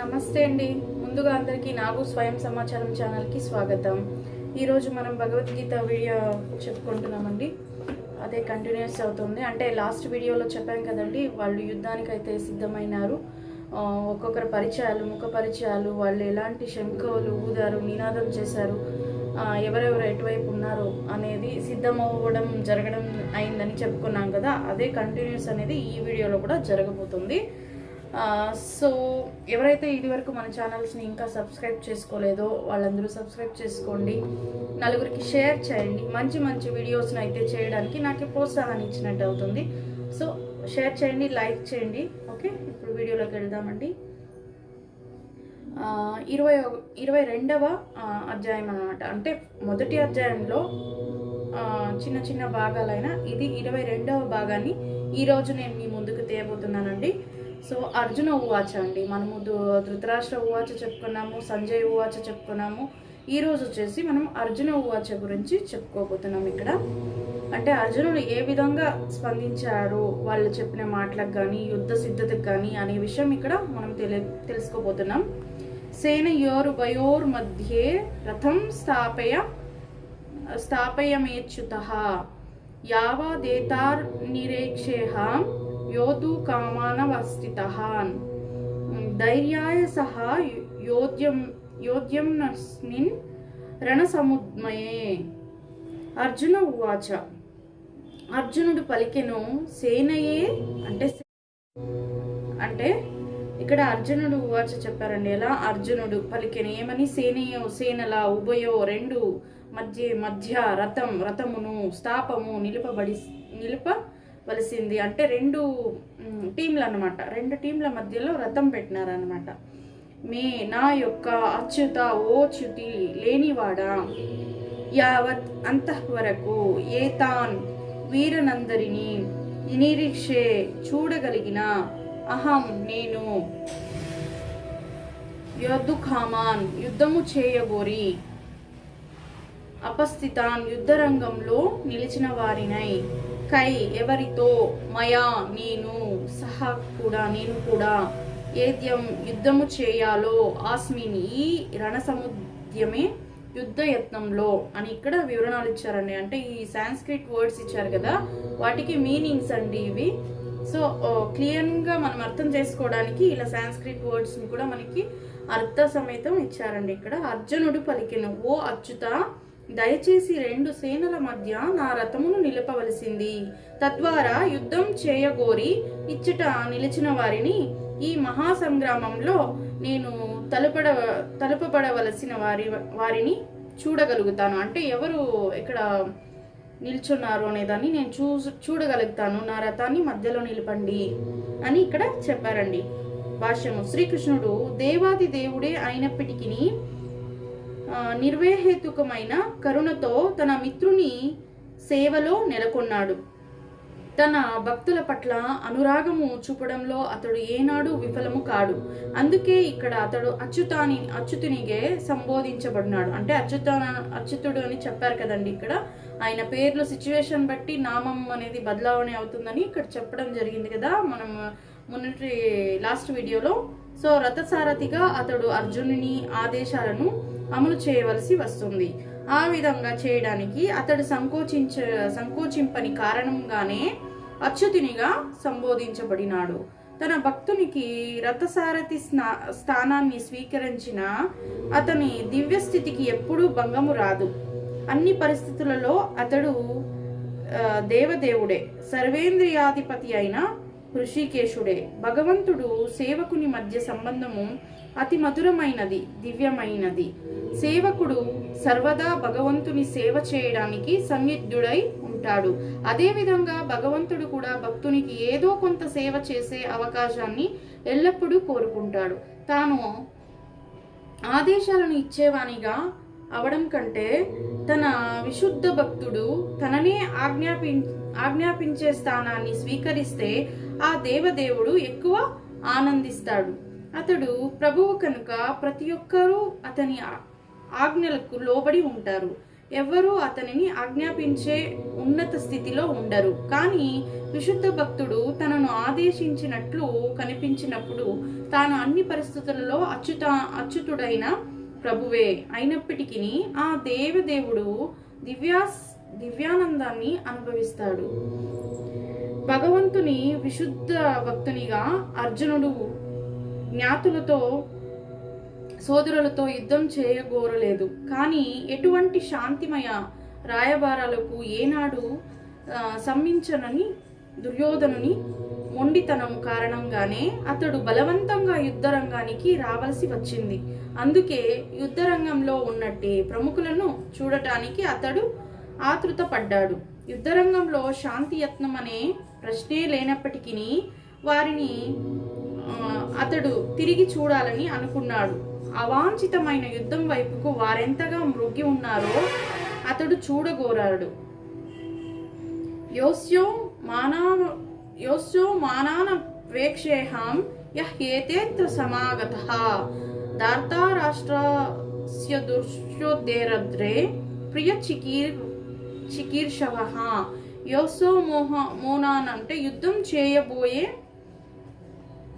నమస్తే అండి. ముందుగా అందరికీ నాగు స్వయం సమాచారం ఛానల్కి స్వాగతం. ఈరోజు మనం భగవద్గీత వీడియో చెప్పుకుంటున్నామండి. అదే కంటిన్యూస్ అవుతుంది. అంటే లాస్ట్ వీడియోలో చెప్పాం కదండి వాళ్ళు యుద్ధానికి అయితే సిద్ధమైనారు ఒక్కొక్కరు పరిచయాలు ముఖ పరిచయాలు వాళ్ళు ఎలాంటి శంఖలు ఊదారు నినాదం చేశారు ఎవరెవరు ఎటువైపు ఉన్నారు అనేది సిద్ధమవ్వడం జరగడం అయిందని చెప్పుకున్నాం కదా అదే కంటిన్యూస్ అనేది ఈ వీడియోలో కూడా జరగబోతుంది. సో ఎవరైతే ఇదివరకు మన ఛానల్స్ని ఇంకా సబ్స్క్రైబ్ చేసుకోలేదో వాళ్ళందరూ సబ్స్క్రైబ్ చేసుకోండి. నలుగురికి షేర్ చేయండి. మంచి మంచి వీడియోస్ని అయితే చేయడానికి నాకు ప్రోత్సాహాన్ని ఇచ్చినట్టు అవుతుంది. సో షేర్ చేయండి లైక్ చేయండి. ఓకే ఇప్పుడు వీడియోలోకి వెళ్దామండి. ఇరవై ఒక- ఇరవై రెండవ అధ్యాయం అన్నమాట. అంటే మొదటి అధ్యాయంలో చిన్న చిన్న భాగాలైన ఇది ఇరవై రెండవ భాగాన్ని ఈరోజు నేను మీ ముందుకు తేయబోతున్నానండి. సో అర్జున ఉవాచ అండి. మనము ధృతరాష్ట్ర ఉవాచ చెప్పుకున్నాము సంజయ్ ఉవాచ చెప్పుకున్నాము. ఈరోజు వచ్చేసి మనం అర్జున ఉవాచ గురించి చెప్పుకోబోతున్నాం ఇక్కడ. అంటే అర్జునుడు ఏ విధంగా స్పందించారు? వాళ్ళు చెప్పిన మాటలకు కానీ యుద్ధ సిద్ధతకు కానీ అనే విషయం ఇక్కడ మనం తెలి తెలుసుకోబోతున్నాం. సేనయోరు వయోర్ మధ్యే రథం స్థాపయ స్థాపయమేచ్యుత. యావదేతార్ నిరేక్షేహ. యోధు కామానవస్థిత ధైర్యాయ సహా యోధ్యం యోధ్యంస్మిన్ రణసముద్మయే అర్జున ఉవాచ అర్జునుడు పలికెను సేనయే అంటే అంటే ఇక్కడ అర్జునుడు ఉవాచ చెప్పారండి ఎలా? అర్జునుడు పలికెను ఏమని? సేనయో సేనల ఉభయో రెండు మధ్య మధ్య రథం రథమును స్థాపము నిలుపబడి నిలుప వలసింది అంటే రెండు టీంలు అనమాట రెండు టీంల మధ్యలో రథం పెట్టినారనమాట మే నా యొక్క అచ్యుత ఓ చ్యుతి లేనివాడా యావత్ అంతఃవరకు ఏతాన్ వీరనందరిని నిరీక్షే చూడగలిగిన అహం నేను. యోధుఖామాన్ యుద్ధము చేయబోరి అపస్థితాన్ యుద్ధరంగంలో నిలిచిన వారినై. కై ఎవరితో? మయా నేను సహా కూడా నేను కూడా ఏద్యం యుద్ధము చేయాలో ఆస్మిని ఈ రణసముద్యమే యుద్ధ యత్నంలో అని ఇక్కడ వివరణలు ఇచ్చారండి. అంటే ఈ సాంస్క్రిట్ వర్డ్స్ ఇచ్చారు కదా వాటికి మీనింగ్స్ అండి ఇవి. సో క్లియర్గా మనం అర్థం చేసుకోవడానికి ఇలా సాంస్క్రిట్ వర్డ్స్ని కూడా మనకి అర్థ సమేతం ఇచ్చారండి ఇక్కడ. అర్జునుడు పలికిన ఓ అచ్యుత దయచేసి రెండు సేనల మధ్య నా రథమును నిలపవలసింది. తద్వారా యుద్ధం చేయగోరి ఇచ్చట నిలిచిన వారిని ఈ మహాసంగ్రామంలో నేను తలపడ తలుపబడవలసిన వారి వారిని చూడగలుగుతాను. అంటే ఎవరు ఇక్కడ నిల్చున్నారు అనేదాన్ని నేను చూ చూడగలుగుతాను. నా రథాన్ని మధ్యలో నిలపండి అని ఇక్కడ చెప్పారండి. భాష్యము. శ్రీకృష్ణుడు దేవాది దేవుడే అయినప్పటికీ నిర్వేహేతుకమైన కరుణతో తన మిత్రుని సేవలో నెలకొన్నాడు. తన భక్తుల పట్ల అనురాగము చూపడంలో అతడు ఏనాడు విఫలము కాడు. అందుకే ఇక్కడ అతడు అచ్యుతాని అచ్యుతునిగే సంబోధించబడినాడు. అంటే అచ్యుత అచ్యుతుడు అని చెప్పారు కదండి ఇక్కడ. ఆయన పేర్లు సిచ్యువేషన్ బట్టి నామం అనేది బదలావణి అవుతుందని ఇక్కడ చెప్పడం జరిగింది కదా. మనం మొన్నటి లాస్ట్ వీడియోలో సో రథసారథిగా అతడు అర్జునుని ఆదేశాలను అమలు చేయవలసి వస్తుంది. ఆ విధంగా చేయడానికి అతడు సంకోచించ సంకోచింపని కారణంగానే అచ్యుతినిగా సంబోధించబడినాడు. తన భక్తునికి రథసారథి స్నా స్థానాన్ని స్వీకరించిన అతని దివ్యస్థితికి ఎప్పుడూ భంగము రాదు. అన్ని పరిస్థితులలో అతడు దేవదేవుడే. సర్వేంద్రియాధిపతి అయిన హృషికేశుడే. భగవంతుడు సేవకుని మధ్య సంబంధము అతి మధురమైనది దివ్యమైనది. సేవకుడు సర్వదా భగవంతుని సేవ చేయడానికి సంయుక్తుడై ఉంటాడు. అదేవిధంగా భగవంతుడు కూడా భక్తునికి ఏదో కొంత సేవ చేసే అవకాశాన్ని ఎల్లప్పుడూ కోరుకుంటాడు. తాను ఆదేశాలను ఇచ్చేవానిగా అవడం కంటే తన విశుద్ధ భక్తుడు తననే ఆజ్ఞాపి ఆజ్ఞాపించే స్థానాన్ని స్వీకరిస్తే ఆ దేవదేవుడు ఎక్కువ ఆనందిస్తాడు. అతడు ప్రభువు కనుక ప్రతి ఒక్కరూ అతని ఆజ్ఞలకు లోబడి ఉంటారు. ఎవ్వరూ అతనిని ఆజ్ఞాపించే ఉన్నత స్థితిలో ఉండరు. కానీ విశుద్ధ భక్తుడు తనను ఆదేశించినట్లు కనిపించినప్పుడు తాను అన్ని పరిస్థితులలో అచ్యుత అచ్యుతుడైన ప్రభువే. అయినప్పటికీ ఆ దేవదేవుడు దివ్యాస్ దివ్యానందాన్ని అనుభవిస్తాడు. భగవంతుని విశుద్ధ భక్తునిగా అర్జునుడు జ్ఞాతులతో సోదరులతో యుద్ధం చేయగోరలేదు. కానీ ఎటువంటి శాంతిమయ రాయబారాలకు ఏనాడు సమ్మించనని దుర్యోధనుని మొండితనం కారణంగానే అతడు బలవంతంగా యుద్ధరంగానికి రావలసి వచ్చింది. అందుకే యుద్ధరంగంలో ఉన్నట్టే ప్రముఖులను చూడటానికి అతడు ఆతృత పడ్డాడు యుద్ధరంగంలో శాంతియత్నం అనే ప్రశ్నే లేనప్పటికీ వారిని అతడు తిరిగి చూడాలని అనుకున్నాడు. అవాంఛితమైన యుద్ధం వైపుకు వారెంతగా మృగి ఉన్నారో అతడు చూడగోరాడు. యోస్యో మానా యోస్యో మానాన వేక్షేహాం యః సమాగత. దార్తారాష్ట్రస్య దుర్యోద్దేరద్రే ప్రియ చికీర్ చికీర్షవ. యోసో మోహ మోనాన్ అంటే యుద్ధం చేయబోయే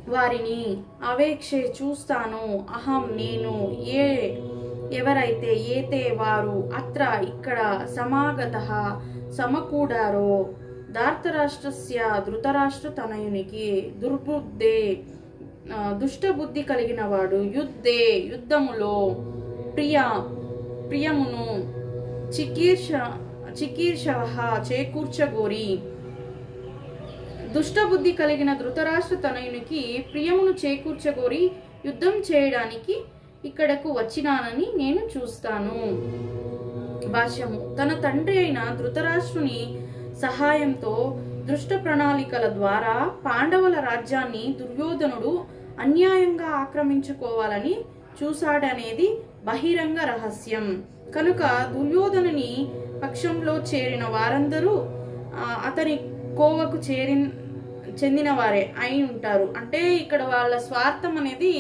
వారిని అవేక్షే చూస్తాను. అహం నేను ఏ ఎవరైతే ఏతే వారు అత్ర ఇక్కడ సమాగత సమకూడారో దార్తరాష్ట్రస్య ధృతరాష్ట్ర తనయునికి దుర్బుద్ధే దుష్టబుద్ధి కలిగిన వాడు యుద్ధే యుద్ధములో ప్రియ ప్రియమును చికీర్ష చికీర్షవ చేకూర్చగోరి దుష్టబుద్ధి కలిగిన ధృతరాష్ట్ర తనయునికి ప్రియమును చేకూర్చగోరి యుద్ధం చేయడానికి ఇక్కడకు వచ్చినానని నేను చూస్తాను. భాష్యము. తన తండ్రి అయిన ధృతరాష్ట్రుని సహాయంతో దుష్ట ప్రణాళికల ద్వారా పాండవుల రాజ్యాన్ని దుర్యోధనుడు అన్యాయంగా ఆక్రమించుకోవాలని చూశాడనేది బహిరంగ రహస్యం. కనుక దుర్యోధనుని పక్షంలో చేరిన వారందరూ అతని కోవకు చేరి చెందిన వారే అయి ఉంటారు. అంటే ఇక్కడ వాళ్ళ స్వార్థం అనేది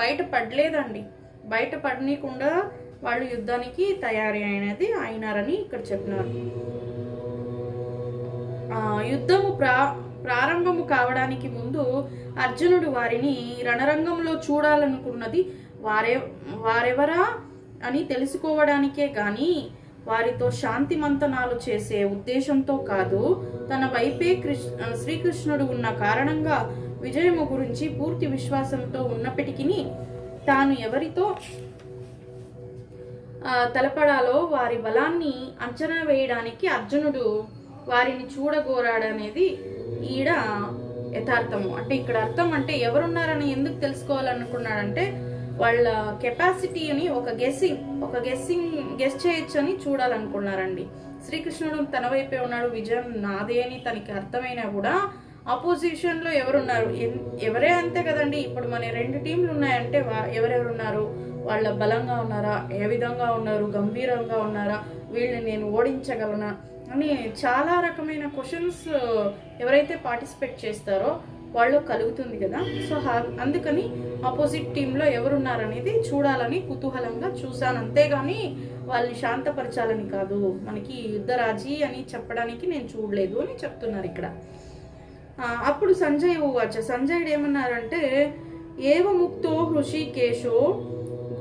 బయట పడలేదండి. బయట పడనీయకుండా వాళ్ళు యుద్ధానికి తయారీ అయినది అయినారని ఇక్కడ చెప్పినారు. యుద్ధము ప్రా ప్రారంభము కావడానికి ముందు అర్జునుడు వారిని రణరంగంలో చూడాలనుకున్నది వారే వారెవరా అని తెలుసుకోవడానికే కానీ వారితో శాంతి మంతనాలు చేసే ఉద్దేశంతో కాదు తన వైపే కృష్ణ శ్రీకృష్ణుడు ఉన్న కారణంగా విజయము గురించి పూర్తి విశ్వాసంతో ఉన్నప్పటికీ తాను ఎవరితో తలపడాలో వారి బలాన్ని అంచనా వేయడానికి అర్జునుడు వారిని చూడగోరాడనేది ఈడ యథార్థము. అంటే ఇక్కడ అర్థం అంటే ఎవరున్నారని ఎందుకు తెలుసుకోవాలనుకున్నాడంటే వాళ్ళ కెపాసిటీని ఒక గెస్సింగ్ ఒక గెస్సింగ్ గెస్ చేయొచ్చు అని చూడాలనుకున్నారండి. శ్రీకృష్ణుడు తన వైపే ఉన్నాడు విజయం నాదే అని తనకి అర్థమైనా కూడా అపోజిషన్లో ఎవరున్నారు? ఎన్- ఎవరే అంతే కదండి. ఇప్పుడు మన రెండు టీంలు ఉన్నాయంటే ఎవరెవరు ఉన్నారు వాళ్ళ బలంగా ఉన్నారా? ఏ విధంగా ఉన్నారు? గంభీరంగా ఉన్నారా? వీళ్ళని నేను ఓడించగలనా? అని చాలా రకమైన క్వశ్చన్స్ ఎవరైతే పార్టిసిపేట్ చేస్తారో వాళ్ళు కలుగుతుంది కదా. సో అందుకని ఆపోజిట్ టీంలో ఎవరున్నారనేది చూడాలని కుతూహలంగా చూశాను. అంతేగాని వాళ్ళని శాంతపరచాలని కాదు. మనకి యుద్ధరాజీ అని చెప్పడానికి నేను చూడలేదు అని చెప్తున్నారు ఇక్కడ. అప్పుడు సంజయ్ ఉవాచ సంజయుడు ఏమన్నారంటే ఏవముక్తో హృషికేశో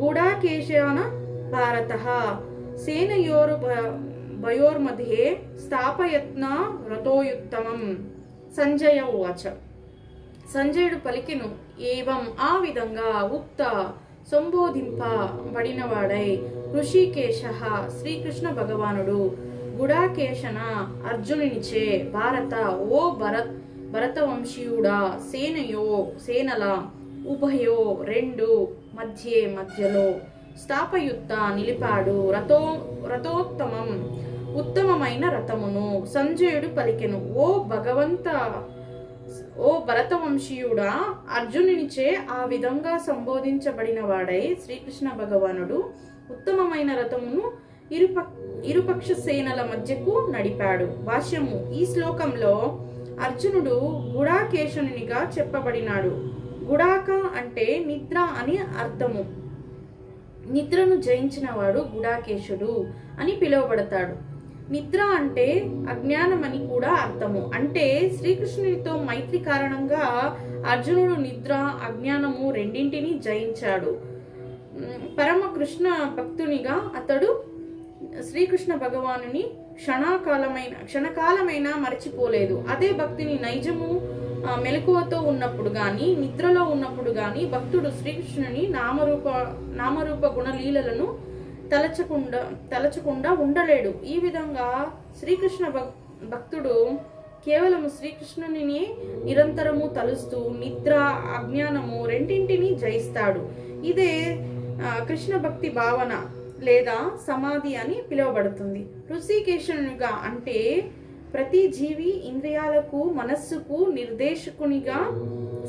గుడాకేశాన భారత. సేనయోరు భయోర్మధ్యే స్థాపయత్న రథోయుత్తమం. సంజయ ఉవాచ సంజయుడు పలికెను ఏవం ఆ విధంగా ఉక్త సంబోధింపబడినవాడై ఋషికేశ శ్రీకృష్ణ భగవానుడు గుడాకేశన అర్జునునిచే భారత ఓ భరత్ భరతవంశీయుడా సేనయో సేనల ఉభయో రెండు మధ్యే మధ్యలో స్థాపయుత్త నిలిపాడు రథో రథోత్తమం ఉత్తమమైన రథమును సంజయుడు పలికెను ఓ భగవంత ఓ భరతవంశీయుడా అర్జునునిచే ఆ విధంగా సంబోధించబడిన వాడై శ్రీకృష్ణ భగవానుడు ఉత్తమమైన రథమును ఇరుప ఇరుపక్ష సేనల మధ్యకు నడిపాడు. భాష్యము ఈ శ్లోకంలో అర్జునుడు గుడాకేశనునిగా చెప్పబడినాడు. గుడాక అంటే నిద్ర అని అర్థము. నిద్రను జయించినవాడు గుడాకేశుడు అని పిలువబడతాడు. నిద్ర అంటే అజ్ఞానం అని కూడా అర్థము. అంటే శ్రీకృష్ణునితో మైత్రి కారణంగా అర్జునుడు నిద్ర అజ్ఞానము రెండింటిని జయించాడు. పరమకృష్ణ పరమ కృష్ణ భక్తునిగా అతడు శ్రీకృష్ణ భగవానుని క్షణాకాలమైన క్షణకాలమైన మరచిపోలేదు. అదే భక్తిని నైజము మెలకువతో ఉన్నప్పుడు కానీ నిద్రలో ఉన్నప్పుడు కానీ భక్తుడు శ్రీకృష్ణుని నామరూప నామరూప గుణలీలలను తలచకుండా తలచకుండా ఉండలేడు. ఈ విధంగా శ్రీకృష్ణ భక్- భక్తుడు కేవలం శ్రీకృష్ణుని నిరంతరము తలుస్తూ నిద్ర అజ్ఞానము రెండింటినీ జయిస్తాడు. ఇదే కృష్ణ భక్తి భావన లేదా సమాధి అని పిలువబడుతుంది. ఋషికేశునిగా అంటే ప్రతి జీవి ఇంద్రియాలకు మనస్సుకు నిర్దేశకునిగా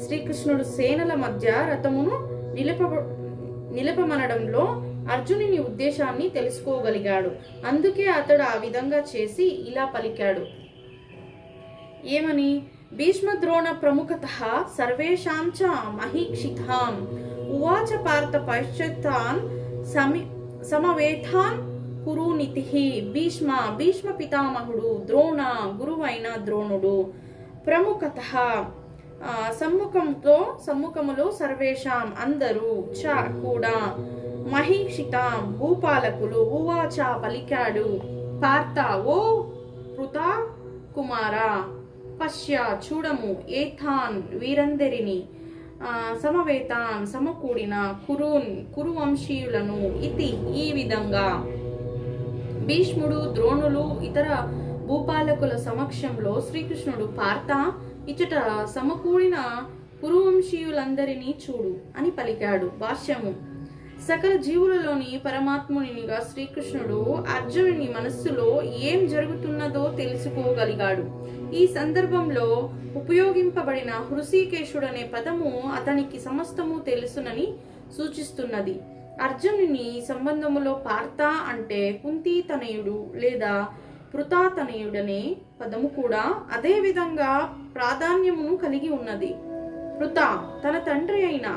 శ్రీకృష్ణుడు సేనల మధ్య రథమును నిలప నిలపమనడంలో అర్జునుని ఉద్దేశాన్ని తెలుసుకోగలిగాడు. అందుకే అతడు ఆ విధంగా చేసి ఇలా పలికాడు. ఏమని? భీష్మద్రోణ ప్రముఖత సర్వేషాం చ మహీక్షితాం. ఉవాచ పార్థ పశ్చత్తాన్ సమి సమవేతాన్ కురునితి భీష్మ భీష్మ పితామహుడు ద్రోణ గురువైన ద్రోణుడు. ప్రముఖత సమ్ముఖంతో సమ్ముఖములో సర్వేషాం అందరూ చ కూడా. మహిషితాం భూపాలకులు ఉవాచ పలికాడు. పార్థ ఓ పృతా కుమారా పశ్య చూడము ఏథాన్ వీరందరిని. సమవేతాన్ సమకూడిన కురున్ కురువంశీయులను ఇతి ఈ విధంగా. భీష్ముడు ద్రోణులు ఇతర భూపాలకుల సమక్షంలో శ్రీకృష్ణుడు పార్త ఇచ్చట సమకూడిన పురువంశీయులందరినీ చూడు అని పలికాడు భాష్యము. సకల జీవులలోని పరమాత్మునిగా శ్రీకృష్ణుడు అర్జునుని మనస్సులో ఏం జరుగుతున్నదో తెలుసుకోగలిగాడు. ఈ సందర్భంలో ఉపయోగింపబడిన హృషికేశుడనే పదము అతనికి సమస్తము తెలుసునని సూచిస్తున్నది. అర్జునుని సంబంధములో పార్త అంటే కుంతి తనయుడు లేదా కృతాతనయుడనే పదము కూడా అదే విధంగా ప్రాధాన్యమును కలిగి ఉన్నది. కృత తన తండ్రి అయిన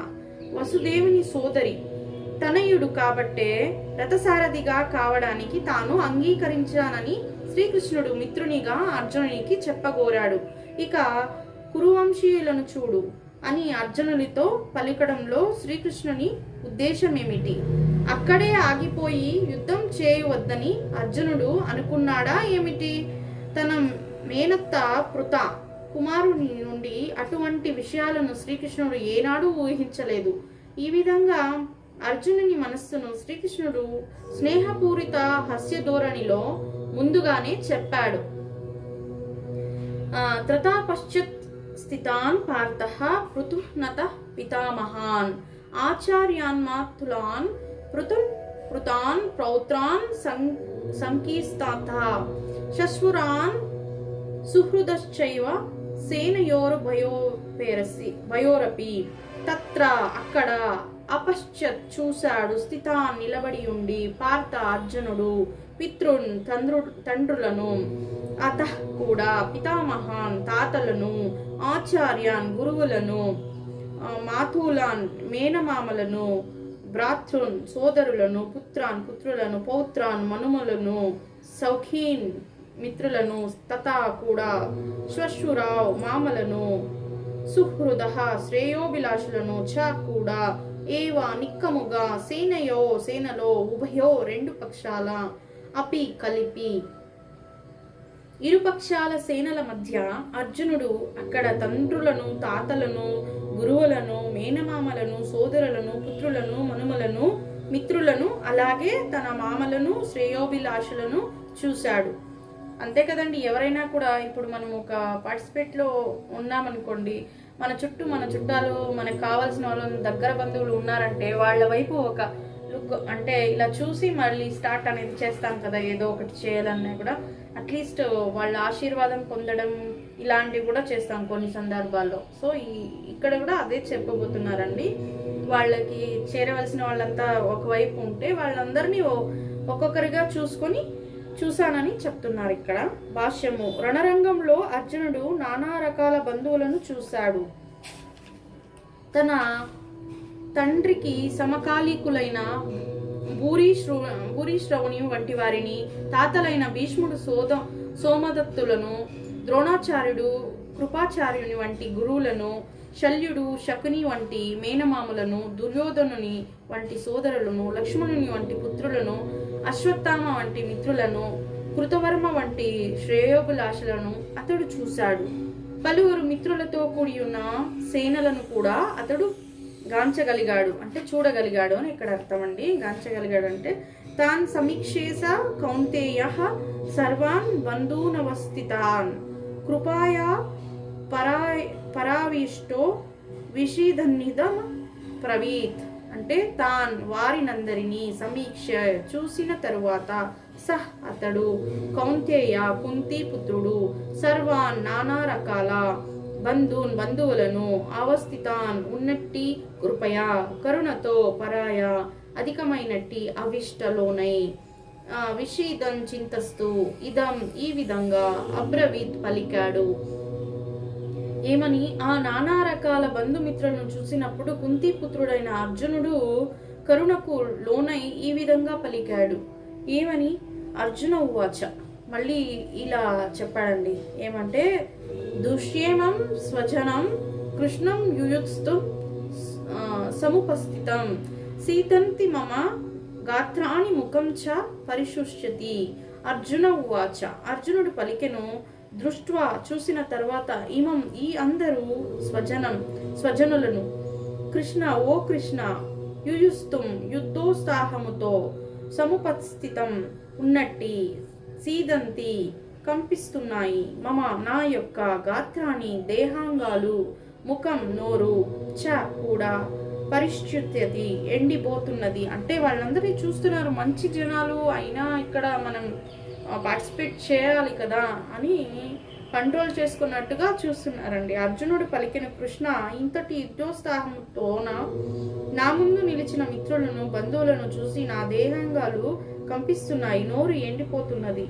వసుదేవుని సోదరి. తనయుడు కాబట్టే రథసారథిగా కావడానికి తాను అంగీకరించానని శ్రీకృష్ణుడు మిత్రునిగా అర్జునునికి చెప్పగోరాడు. ఇక కురువంశీయులను చూడు అని అర్జునునితో పలికడంలో శ్రీకృష్ణుని ఉద్దేశం ఏమిటి? అక్కడే ఆగిపోయి యుద్ధం చేయవద్దని అర్జునుడు అనుకున్నాడా ఏమిటి? తన మేనత్త పృత కుమారుని నుండి అటువంటి విషయాలను శ్రీకృష్ణుడు ఏనాడూ ఊహించలేదు. ఈ విధంగా అర్జునుని మనస్సును శ్రీకృష్ణుడు స్నేహపూరిత హస్య ధోరణిలో ముందుగానే చెప్పాడు. త్రతాపశ్చిత్ స్థితాన్ పార్థ పృతునత పితామహాన్. ఆచార్యాన్మాతులాన్ పృథున్ పృతాన్ ప్రౌత్రాన్ సం సంకీస్తాత శశ్వరాన్ సుహృదశ్చైవ సేనయోరు భయోపేరసి భయోరపి తత్ర అక్కడ అపశ్చత్ చూశాడు స్థితాన్ నిలబడి ఉండి పార్థ అర్జునుడు పితృన్ తండ్రు తండ్రులను. అత కూడా పితామహాన్ తాతలను ఆచార్యాన్ గురువులను మాతులాన్ మేనమామలను భ్రాతృన్ సోదరులను పుత్రాన్ పుత్రులను పౌత్రాన్ మనుమలను సౌఖీన్ మిత్రులను తథా కూడా శ్వశ్రురావ్ మామలను సుహృద శ్రేయోభిలాషులను చ కూడా ఏవ నిక్కముగా సేనయో సేనలో ఉభయో రెండు పక్షాల అపి కలిపి. ఇరుపక్షాల సేనల మధ్య అర్జునుడు అక్కడ తండ్రులను తాతలను గురువులను మేనమామలను సోదరులను పుత్రులను మనుమలను మిత్రులను అలాగే తన మామలను శ్రేయోభిలాషులను చూశాడు. అంతే కదండి ఎవరైనా కూడా ఇప్పుడు మనం ఒక పార్టిసిపేట్లో ఉన్నామనుకోండి మన చుట్టూ మన చుట్టాలు మనకు కావాల్సిన వాళ్ళు దగ్గర బంధువులు ఉన్నారంటే వాళ్ళ వైపు ఒక లుక్ అంటే ఇలా చూసి మళ్ళీ స్టార్ట్ అనేది చేస్తాం కదా ఏదో ఒకటి చేయాలన్నా కూడా. అట్లీస్ట్ వాళ్ళ ఆశీర్వాదం పొందడం ఇలాంటివి కూడా చేస్తాం కొన్ని సందర్భాల్లో. సో ఈ ఇక్కడ కూడా అదే చెప్పబోతున్నారండి. వాళ్ళకి చేరవలసిన వాళ్ళంతా ఒకవైపు ఉంటే వాళ్ళందరినీ ఒక్కొక్కరిగా చూసుకొని చూశానని చెప్తున్నారు ఇక్కడ. భాష్యము రణరంగంలో అర్జునుడు నానా రకాల బంధువులను చూశాడు. తన తండ్రికి సమకాలీకులైన భూరి శ్రో శ్రవణి వంటి వారిని తాతలైన భీష్ముడు సోద సోమదత్తులను ద్రోణాచార్యుడు కృపాచార్యుని వంటి గురువులను శల్యుడు శకుని వంటి మేనమామలను దుర్యోధనుని వంటి సోదరులను లక్ష్మణుని వంటి పుత్రులను అశ్వత్థామ వంటి మిత్రులను కృతవర్మ వంటి శ్రేయోభిలాషలను అతడు చూశాడు. పలువురు మిత్రులతో కూడి ఉన్న సేనలను కూడా అతడు గాంచగలిగాడు అంటే చూడగలిగాడు అని ఇక్కడ అర్థం అండి. గాంచగలిగాడు అంటే తాన్ సమీక్షేస కౌంతేయ సర్వాన్ బంధూనవస్థితాన్. కృపాయా పరా పరావిష్టో విషీధన్నిధం ప్రవీత్. అంటే తాన్ వారినందరినీ సమీక్ష చూసిన తరువాత సహ్ అతడు కౌంతేయ కుంతి పుత్రుడు సర్వాన్ నానా రకాల బంధున్ బంధువులను అవస్థితాన్ ఉన్నట్టి కృపయా కరుణతో పరాయ అధికమైనట్టి అవిష్టలోనై విషీదం చింతస్తు ఇదం ఈ విధంగా అబ్రవీత్ పలికాడు. ఏమని? ఆ నానా రకాల బంధుమిత్రులను చూసినప్పుడు కుంతిపుత్రుడైన అర్జునుడు కరుణకు లోనై ఈ విధంగా పలికాడు. ఏమని? అర్జున ఉవాచ. మళ్ళీ ఇలా చెప్పాడండి. ఏమంటే దుష్యేమం స్వజనం కృష్ణం యుయుత్స్తు సముపస్థితం. సీతంతి మమ గాత్రాని ముఖం చ పరిశుష్యతి. అర్జున ఉవాచ. అర్జునుడు పలికెను దృష్ట్వా చూసిన తర్వాత ఇమం ఈ అందరూ స్వజనం స్వజనులను. కృష్ణ ఓ కృష్ణ యుయుస్తుం యుద్ధోత్సాహముతో సముపస్థితం ఉన్నట్టి సీదంతి కంపిస్తున్నాయి. మమ నా యొక్క గాత్రాన్ని దేహాంగాలు ముఖం నోరు చ కూడా పరిశుద్ధతి ఎండిపోతున్నది. అంటే వాళ్ళందరినీ చూస్తున్నారు మంచి జనాలు అయినా ఇక్కడ మనం పార్టిసిపేట్ చేయాలి కదా అని కంట్రోల్ చేసుకున్నట్టుగా చూస్తున్నారండి. అర్జునుడు పలికిన కృష్ణ ఇంతటి యుద్ధోత్సాహంతోన నా ముందు నిలిచిన మిత్రులను బంధువులను చూసి నా దేహాంగాలు కంపిస్తున్నాయి. నోరు ఎండిపోతున్నది.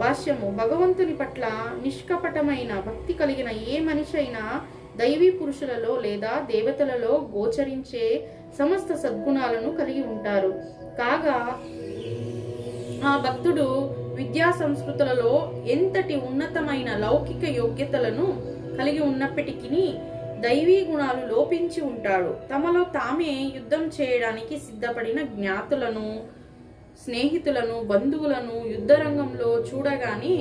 భాష్యము భగవంతుని పట్ల నిష్కపటమైన భక్తి కలిగిన ఏ మనిషి అయినా దైవీ పురుషులలో లేదా దేవతలలో గోచరించే సమస్త సద్గుణాలను కలిగి ఉంటారు. కాగా ఆ భక్తుడు విద్యా సంస్కృతులలో ఎంతటి ఉన్నతమైన లౌకిక యోగ్యతలను కలిగి ఉన్నప్పటికీ దైవీ గుణాలు లోపించి ఉంటాడు. తమలో తామే యుద్ధం చేయడానికి సిద్ధపడిన జ్ఞాతులను స్నేహితులను బంధువులను యుద్ధరంగంలో చూడగానే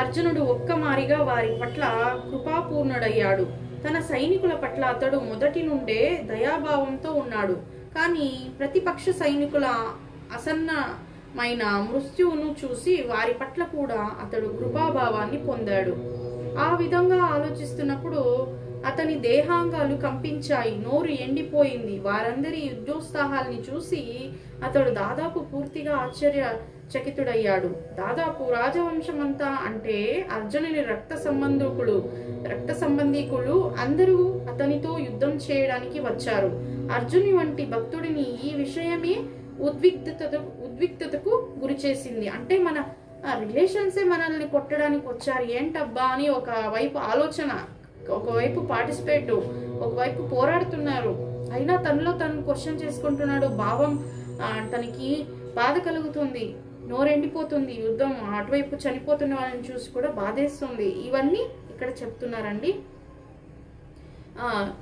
అర్జునుడు ఒక్కమారిగా వారి పట్ల కృపాపూర్ణుడయ్యాడు. తన సైనికుల పట్ల అతడు మొదటి నుండే దయాభావంతో ఉన్నాడు. కానీ ప్రతిపక్ష సైనికుల అసన్నమైన మృత్యువును చూసి వారి పట్ల కూడా అతడు కృపాభావాన్ని పొందాడు. ఆ విధంగా ఆలోచిస్తున్నప్పుడు అతని దేహాంగాలు కంపించాయి. నోరు ఎండిపోయింది. వారందరి యుద్ధోత్సాహాల్ని చూసి అతడు దాదాపు పూర్తిగా ఆశ్చర్య చకితుడయ్యాడు. దాదాపు రాజవంశమంతా అంటే అర్జునుని రక్త సంబంధికుడు రక్త సంబంధికులు అందరూ అతనితో యుద్ధం చేయడానికి వచ్చారు. అర్జుని వంటి భక్తుడిని ఈ విషయమే ఉద్విగ్ధత ఉద్విగ్ధతకు గురి చేసింది. అంటే మన రిలేషన్సే మనల్ని కొట్టడానికి వచ్చారు. ఏంటబ్బా అని ఒక వైపు ఆలోచన ఒకవైపు పార్టిసిపేట్ ఒకవైపు పోరాడుతున్నారు. అయినా తనలో తను క్వశ్చన్ చేసుకుంటున్నాడు. భావం తనకి బాధ కలుగుతుంది. నోరెండిపోతుంది యుద్ధం అటువైపు చనిపోతున్న వాళ్ళని చూసి కూడా బాధేస్తుంది. ఇవన్నీ ఇక్కడ చెప్తున్నారండి. ఆ,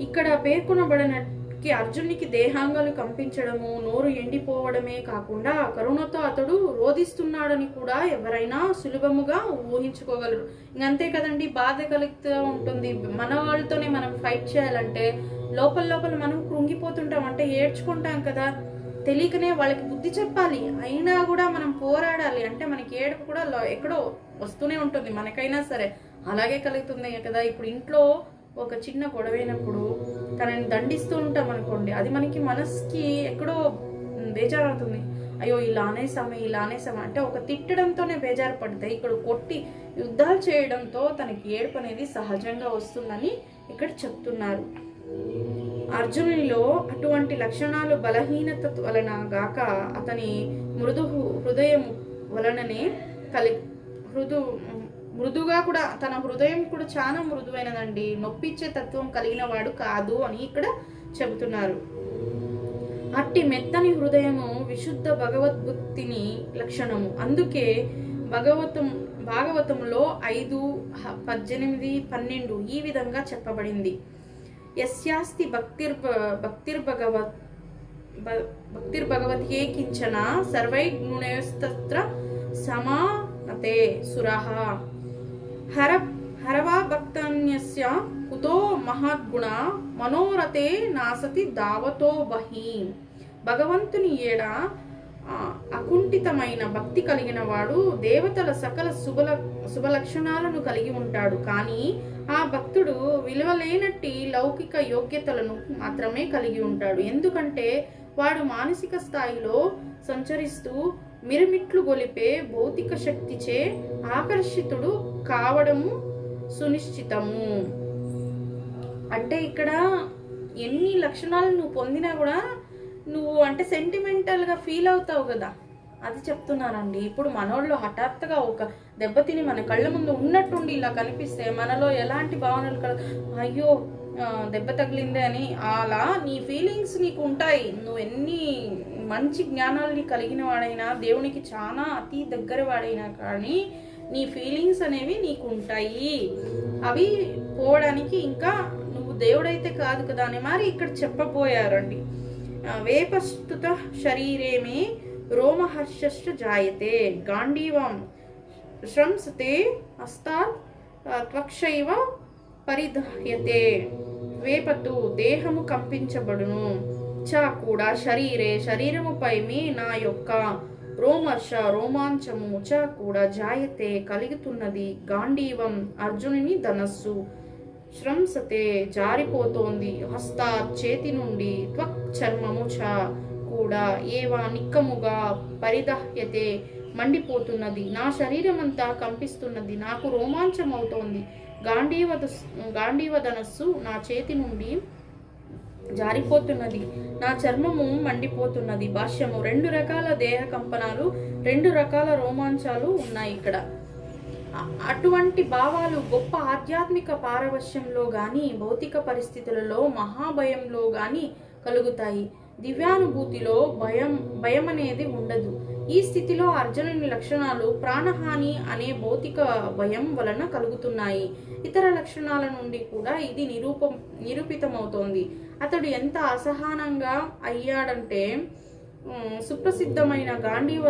ఇక్కడ పేర్కొనబడినకి అర్జునికి దేహాంగాలు కంపించడము నోరు ఎండిపోవడమే కాకుండా కరుణతో అతడు రోధిస్తున్నాడని కూడా ఎవరైనా సులభముగా ఊహించుకోగలరు. ఇంకంతే కదండి బాధ కలుగుతూ ఉంటుంది. మన వాళ్ళతోనే మనం ఫైట్ చేయాలంటే లోపల లోపల మనం కృంగిపోతుంటాం. అంటే ఏడ్చుకుంటాం కదా. తెలియకనే వాళ్ళకి బుద్ధి చెప్పాలి. అయినా కూడా మనం పోరాడాలి. అంటే మనకి ఏడుపు కూడా ఎక్కడో వస్తూనే ఉంటుంది. మనకైనా సరే. అలాగే కలుగుతుంది కదా. ఇప్పుడు ఇంట్లో ఒక చిన్న గొడవైనప్పుడు తనని దండిస్తూ ఉంటాం అనుకోండి. అది మనకి మనసుకి ఎక్కడో బేజారవుతుంది. అయ్యో ఇలా అనేసామే ఇలా అనేసామే అంటే ఒక తిట్టడంతోనే బేజారు పడతాయి ఇక్కడ కొట్టి యుద్ధాలు చేయడంతో తనకి ఏడుపు అనేది సహజంగా వస్తుందని ఇక్కడ చెప్తున్నారు. అర్జునునిలో అటువంటి లక్షణాలు బలహీనత వలన గాక అతని మృదు హృదయం వలననే కలి హృదు మృదుగా కూడా తన హృదయం కూడా చాలా మృదువైనదండి. నొప్పిచ్చే తత్వం కలిగిన వాడు కాదు అని ఇక్కడ చెబుతున్నారు. అట్టి మెత్తని హృదయము విశుద్ధ భగవద్భక్తిని లక్షణము. అందుకే భగవతం భాగవతంలో ఐదు పద్దెనిమిది పన్నెండు ఈ విధంగా చెప్పబడింది. యస్యాస్తి భక్తిర్ భక్తిర్భగవత్ భక్తిర్భగవతే కించన సర్వై సర్వైర్గుణేస్తత్ర సమానతే సురః హర హరవా భక్తన్యస్య కుతో మహద్గుణ మనోరతే నాసతి దావతో బహి. భగవంతుని ఏడా అకుంఠితమైన భక్తి కలిగిన వాడు దేవతల సకల శుభల శుభలక్షణాలను కలిగి ఉంటాడు. కానీ ఆ భక్తుడు విలువలేనట్టి లౌకిక యోగ్యతలను మాత్రమే కలిగి ఉంటాడు. ఎందుకంటే వాడు మానసిక స్థాయిలో సంచరిస్తూ మిరుమిట్లు గొలిపే భౌతిక శక్తిచే ఆకర్షితుడు కావడము సునిశ్చితము. అంటే ఇక్కడ ఎన్ని లక్షణాలు నువ్వు పొందినా కూడా నువ్వు అంటే సెంటిమెంటల్గా ఫీల్ అవుతావు కదా. అది చెప్తున్నానండి. ఇప్పుడు మనోళ్ళు హఠాత్తుగా ఒక దెబ్బతిని మన కళ్ళ ముందు ఉన్నట్టుండి ఇలా కనిపిస్తే మనలో ఎలాంటి భావనలు కల అయ్యో దెబ్బ తగిలిందే అని అలా నీ ఫీలింగ్స్ నీకు ఉంటాయి. నువ్వు ఎన్ని మంచి జ్ఞానాల్ని కలిగిన వాడైనా దేవునికి చాలా అతి దగ్గర వాడైనా కానీ నీ ఫీలింగ్స్ అనేవి నీకు ఉంటాయి. అవి పోవడానికి ఇంకా నువ్వు దేవుడైతే కాదు కదా అని మరి ఇక్కడ చెప్పబోయారండి. వేపస్తుత శరీరేమే రోమహర్షశ్చ జాయతే. గాంధీవం శ్రంసతే అస్తాత్ త్వక్షైవ పరిధాయతే. వేపతు దేహము కంపించబడును. చ కూడా శరీరే శరీరముపై మీ నా యొక్క రోమర్ష రోమాంచము. చ కూడా జాయతే కలుగుతున్నది గాంధీవం అర్జునుని ధనస్సు. శ్రంసతే జారిపోతోంది. హస్త చేతి నుండి త్వక్ చర్మము చ కూడా ఏవా నిక్కముగా పరిదహ్యతే మండిపోతున్నది. నా శరీరమంతా కంపిస్తున్నది. నాకు రోమాంచం అవుతోంది గాంధీవ గాంధీవ ధనస్సు నా చేతి నుండి జారిపోతున్నది. నా చర్మము మండిపోతున్నది. భాష్యము రెండు రకాల దేహ కంపనాలు రెండు రకాల రోమాంచాలు ఉన్నాయి ఇక్కడ. అటువంటి భావాలు గొప్ప ఆధ్యాత్మిక పారవశ్యంలో కానీ భౌతిక పరిస్థితులలో మహాభయంలో కానీ కలుగుతాయి. దివ్యానుభూతిలో భయం భయం అనేది ఉండదు. ఈ స్థితిలో అర్జునుని లక్షణాలు ప్రాణహాని అనే భౌతిక భయం వలన కలుగుతున్నాయి. ఇతర లక్షణాల నుండి కూడా ఇది నిరూపం నిరూపితమవుతోంది. అతడు ఎంత అసహనంగా అయ్యాడంటే సుప్రసిద్ధమైన గాంధీవ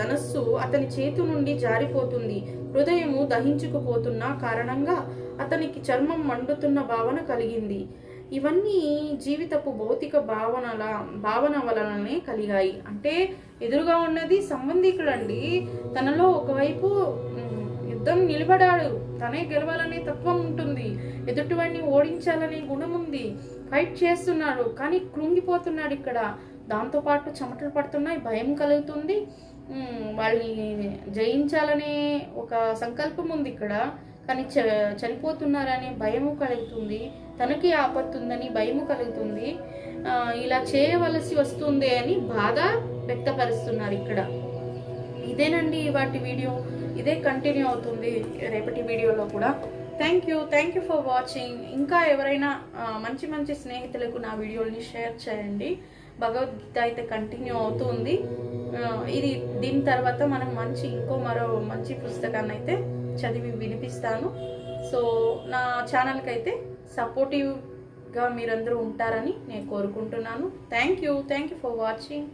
ధనస్సు అతని చేతి నుండి జారిపోతుంది. హృదయము దహించుకుపోతున్న కారణంగా అతనికి చర్మం మండుతున్న భావన కలిగింది. ఇవన్నీ జీవితపు భౌతిక భావనల భావన వలననే కలిగాయి. అంటే ఎదురుగా ఉన్నది సంబంధికుడండి. తనలో ఒకవైపు యుద్ధం నిలబడాడు. తనే గెలవాలనే తత్వం ఉంటుంది. ఎదుటివాడిని ఓడించాలనే గుణం ఉంది. ఫైట్ చేస్తున్నాడు. కానీ కృంగిపోతున్నాడు ఇక్కడ. దాంతోపాటు చెమటలు పడుతున్నాయి. భయం కలుగుతుంది. వాళ్ళని జయించాలనే ఒక సంకల్పం ఉంది ఇక్కడ. కానీ చ చనిపోతున్నారనే భయము కలుగుతుంది. తనకి ఆపత్తు ఉందని భయము కలుగుతుంది. ఇలా చేయవలసి వస్తుంది అని బాధ వ్యక్తపరుస్తున్నారు ఇక్కడ. ఇదేనండి వాటి వీడియో. ఇదే కంటిన్యూ అవుతుంది రేపటి వీడియోలో కూడా. Thank you thank you for watching ఇంకా ఎవరైనా మంచి మంచి స్నేహితులకు నా వీడియోని షేర్ చేయండి. భగవద్గీత అయితే కంటిన్యూ అవుతుంది. ఇది దీని తర్వాత మనం మంచి ఇంకో మరో మంచి పుస్తకాన్ని అయితే చదివి వినిపిస్తాను. సో నా ఛానల్కి అయితే సపోర్టివ్గా మీరందరూ ఉంటారని నేను కోరుకుంటున్నాను. Thank you thank you for watching